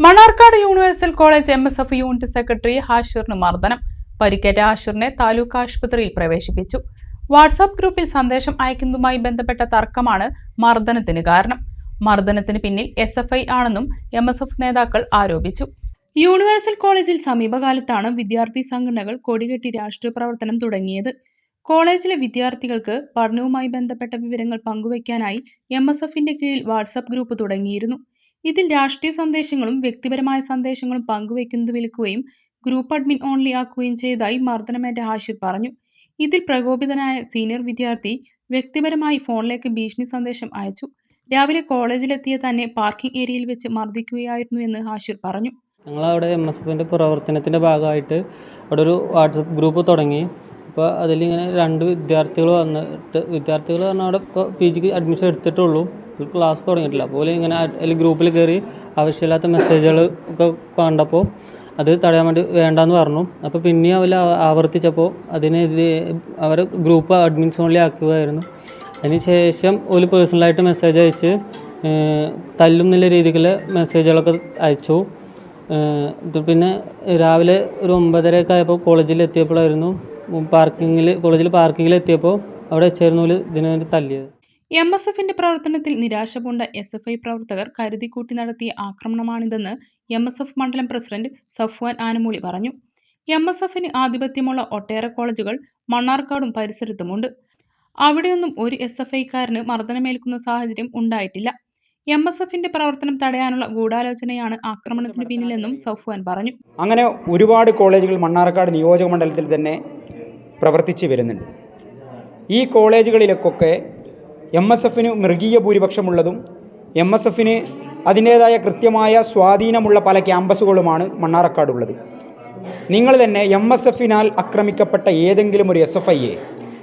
Mannarkkad universal college M S F unit secretary ഹാഷിറിന് മർദ്ദനം. പരിക്കേറ്റ ഹാഷിറിനെ താലൂക്ക് ആശുപത്രിയിൽ പ്രവേശിപ്പിച്ചു. വാട്സാപ്പ് ഗ്രൂപ്പിൽ സന്ദേശം അയക്കുന്നതുമായി ബന്ധപ്പെട്ട തർക്കമാണ് മർദ്ദനത്തിന് കാരണം. മർദ്ദനത്തിന് പിന്നിൽ എസ് എഫ് ഐ ആണെന്നും എം എസ് എഫ് നേതാക്കൾ ആരോപിച്ചു. യൂണിവേഴ്സൽ കോളേജിൽ സമീപകാലത്താണ് വിദ്യാർത്ഥി സംഘടനകൾ കൊടികെട്ടി രാഷ്ട്രീയ പ്രവർത്തനം തുടങ്ങിയത്. കോളേജിലെ വിദ്യാർത്ഥികൾക്ക് പഠനവുമായി ബന്ധപ്പെട്ട വിവരങ്ങൾ പങ്കുവയ്ക്കാനായി എം എസ് എഫിന്റെ കീഴിൽ വാട്സാപ്പ് ഗ്രൂപ്പ് തുടങ്ങിയിരുന്നു. ഇതിൽ രാഷ്ട്രീയ സന്ദേശങ്ങളും വ്യക്തിപരമായ സന്ദേശങ്ങളും പങ്കുവയ്ക്കുന്നത് വിൽക്കുകയും ഗ്രൂപ്പ് അഡ്മിൻ ഓൺലി ആക്കുകയും ചെയ്തതായി മർദ്ദനമേറ്റ ഹാഷിർ പറഞ്ഞു. ഇതിൽ പ്രകോപിതനായ സീനിയർ വിദ്യാർത്ഥി വ്യക്തിപരമായി ഫോണിലേക്ക് ഭീഷണി സന്ദേശം അയച്ചു. രാവിലെ കോളേജിലെത്തിയ തന്നെ പാർക്കിംഗ് ഏരിയയിൽ വെച്ച് മർദ്ദിക്കുകയായിരുന്നു എന്ന് ഹാഷിർ പറഞ്ഞു. ഞങ്ങളവിടെ എം എസ് എഫിന്റെ പ്രവർത്തനത്തിന്റെ ഭാഗമായിട്ട് അവിടെ ഒരു വാട്സപ്പ് ഗ്രൂപ്പ് തുടങ്ങി. അപ്പോൾ അതിലിങ്ങനെ രണ്ട് വിദ്യാർത്ഥികൾ വന്നിട്ട് വിദ്യാർത്ഥികൾ പറഞ്ഞാൽ അവിടെ ഇപ്പോൾ പി ജിക്ക് അഡ്മിഷൻ എടുത്തിട്ടുള്ളൂ. ക്ലാസ് തുടങ്ങിയിട്ടില്ല. അപ്പോൾ ഇങ്ങനെ അതിൽ ഗ്രൂപ്പിൽ കയറി ആവശ്യമില്ലാത്ത മെസ്സേജുകൾ ഒക്കെ കണ്ടപ്പോൾ അത് തടയാൻ വേണ്ടി വേണ്ടാന്ന് പറഞ്ഞു. അപ്പോൾ പിന്നെയും അവർ ആവർത്തിച്ചപ്പോൾ അതിനെതിരെ അവർ ഗ്രൂപ്പ് അഡ്മിൻസ് ഓൺലി ആക്കുകയായിരുന്നു. അതിന് ശേഷം ഒരു പേഴ്സണലായിട്ട് മെസ്സേജ് അയച്ച് തല്ലും എന്നുള്ള രീതിയിൽ മെസ്സേജുകളൊക്കെ അയച്ചു. പിന്നെ രാവിലെ ഒരു ഒമ്പതരയൊക്കെ ആയപ്പോൾ കോളേജിൽ എത്തിയപ്പോഴായിരുന്നു. പാർക്കിങ്ങിൽ കോളേജിൽ പാർക്കിങ്ങിൽ എത്തിയപ്പോൾ അവിടെ വെച്ചായിരുന്നു ഇതിനു തല്ലിയത്. എം എസ് എഫിന്റെ പ്രവർത്തനത്തിൽ നിരാശ പൂണ്ട എസ് എഫ് ഐ പ്രവർത്തകർ കരുതിക്കൂട്ടി നടത്തിയ ആക്രമണമാണിതെന്ന് എം എസ് എഫ് മണ്ഡലം പ്രസിഡന്റ് സഫ്വാൻ ആനമൂളി പറഞ്ഞു. എം എസ് എഫിന് ആധിപത്യമുള്ള ഒട്ടേറെ കോളേജുകൾ മണ്ണാർക്കാടും പരിസരത്തുമുണ്ട്. അവിടെയൊന്നും ഒരു എസ് എഫ് ഐക്കാരന് മർദ്ദനമേൽക്കുന്ന സാഹചര്യം ഉണ്ടായിട്ടില്ല. എം എസ് എഫിന്റെ പ്രവർത്തനം തടയാനുള്ള ഗൂഢാലോചനയാണ് ആക്രമണത്തിന് പിന്നിലെന്നും സഫ്വാൻ പറഞ്ഞു. അങ്ങനെ ഒരുപാട് കോളേജുകൾ മണ്ണാർക്കാട് നിയോജക മണ്ഡലത്തിൽ തന്നെ പ്രവർത്തിച്ചു വരുന്നുണ്ട്. ഈ കോളേജുകളിലൊക്കെ എം എസ് എഫിന് മൃഗീയ ഭൂരിപക്ഷമുള്ളതും എം എസ് എഫിന് അതിന്റേതായ കൃത്യമായ സ്വാധീനമുള്ള പല ക്യാമ്പസുകളുമാണ് മണ്ണാറക്കാടുള്ളത് നിങ്ങൾ തന്നെ എം എസ് എഫിനാൽ ആക്രമിക്കപ്പെട്ട ഏതെങ്കിലും ഒരു എസ് എഫ് ഐയെ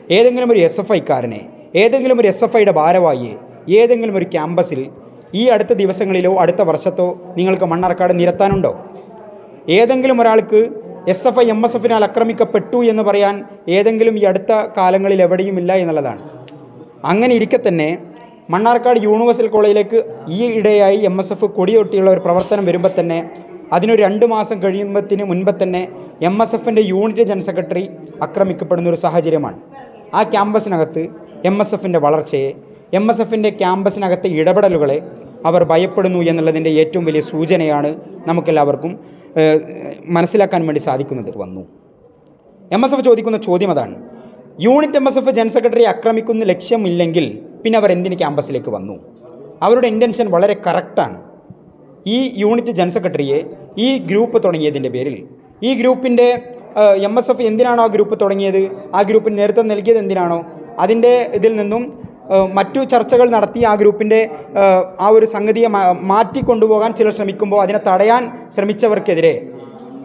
ഏതെങ്കിലും ഒരു എസ് എഫ് ഐക്കാരനെ ഏതെങ്കിലും ഒരു എസ് എഫ് ഐയുടെ ഭാരവാഹിയെ ഏതെങ്കിലും ഒരു ക്യാമ്പസിൽ ഈ അടുത്ത ദിവസങ്ങളിലോ അടുത്ത വർഷത്തോ നിങ്ങൾക്ക് മണ്ണാർക്കാട് നിരത്താനുണ്ടോ? ഏതെങ്കിലും ഒരാൾക്ക് S F I M S എഫിനാൽ ആക്രമിക്കപ്പെട്ടു എന്ന് പറയാൻ ഏതെങ്കിലും ഈ അടുത്ത കാലങ്ങളിൽ എവിടെയുമില്ല എന്നുള്ളതാണ്. അങ്ങനെ ഇരിക്കെ തന്നെ മണ്ണാർക്കാട് യൂണിവേഴ്സൽ കോളേജിലേക്ക് ഈ ഇടയായി എം എസ് എഫ് കൊടിയൊട്ടിയുള്ള ഒരു പ്രവർത്തനം വരുമ്പോൾ തന്നെ അതിനൊരു രണ്ട് മാസം കഴിയുമ്പത്തിന് മുൻപ് തന്നെ എം എസ് എഫിന്റെ യൂണിറ്റ് ജനറൽ സെക്രട്ടറി ആക്രമിക്കപ്പെടുന്ന ഒരു സാഹചര്യമാണ്. ആ ക്യാമ്പസിനകത്ത് എം എസ് എഫിന്റെ വളർച്ചയെ എം എസ് എഫിന്റെ ക്യാമ്പസിനകത്തെ ഇടപെടലുകളെ അവർ ഭയപ്പെടുന്നു എന്നുള്ളതിന്റെ ഏറ്റവും വലിയ സൂചനയാണ് നമുക്കെല്ലാവർക്കും മനസ്സിലാക്കാൻ വേണ്ടി സാധിക്കുന്നത് വന്നു. എം എസ് എഫ് ചോദിക്കുന്ന ചോദ്യം അതാണ്. Unit M S F general secretary ആക്രമിക്കുന്ന ലക്ഷ്യമില്ലെങ്കിൽ പിന്നെ അവർ എന്തിന് ക്യാമ്പസിലേക്ക് വന്നു? അവരുടെ ഇന്റൻഷൻ വളരെ കറക്റ്റാണ് ഈ യൂണിറ്റ് ജനറൽ സെക്രട്ടറിയെ ഈ ഗ്രൂപ്പ് തുടങ്ങിയതിന്റെ പേരിൽ. ഈ ഗ്രൂപ്പിന്റെ എം എസ് എഫ് എന്തിനാണോ ആ ഗ്രൂപ്പ് തുടങ്ങിയത്? ആ ഗ്രൂപ്പിന് നേതൃത്വം നൽകിയത് എന്തിനാണോ? അതിന്റെ ഇതിൽ നിന്നും മറ്റു ചർച്ചകൾ നടത്തി ആ ഗ്രൂപ്പിന്റെ ആ ഒരു സംഗതിയെ മാറ്റിക്കൊണ്ടുപോകാൻ ചിലർ ശ്രമിക്കുമ്പോൾ അതിനെ തടയാൻ ശ്രമിച്ചവർക്കെതിരെ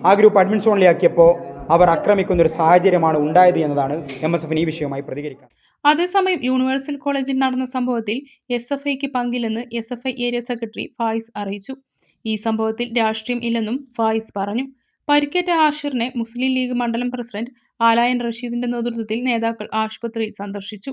ആ ഗ്രൂപ്പ് അഡ്മിൻ സോണിലാക്കിയപ്പോൾ അവർ ആക്രമിക്കുന്ന ഒരു സാഹചര്യമാണ് ഉണ്ടായത് എന്നതാണ് എം എസ് എഫിന് ഈ വിഷയവുമായി പ്രതികരിക്കുക. അതേസമയം യൂണിവേഴ്സൽ കോളേജിൽ നടന്ന സംഭവത്തിൽ എസ് എഫ് ഐക്ക് പങ്കില്ലെന്ന് S F I area secretary Fayis അറിയിച്ചു. ഈ സംഭവത്തിൽ രാഷ്ട്രീയം ഇല്ലെന്നും ഫായിസ് പറഞ്ഞു. പരിക്കേറ്റ ആഷിറിനെ മുസ്ലിം ലീഗ് മണ്ഡലം പ്രസിഡന്റ് ആലായൻ റഷീദിന്റെ നേതൃത്വത്തിൽ നേതാക്കൾ ആശുപത്രിയിൽ സന്ദർശിച്ചു.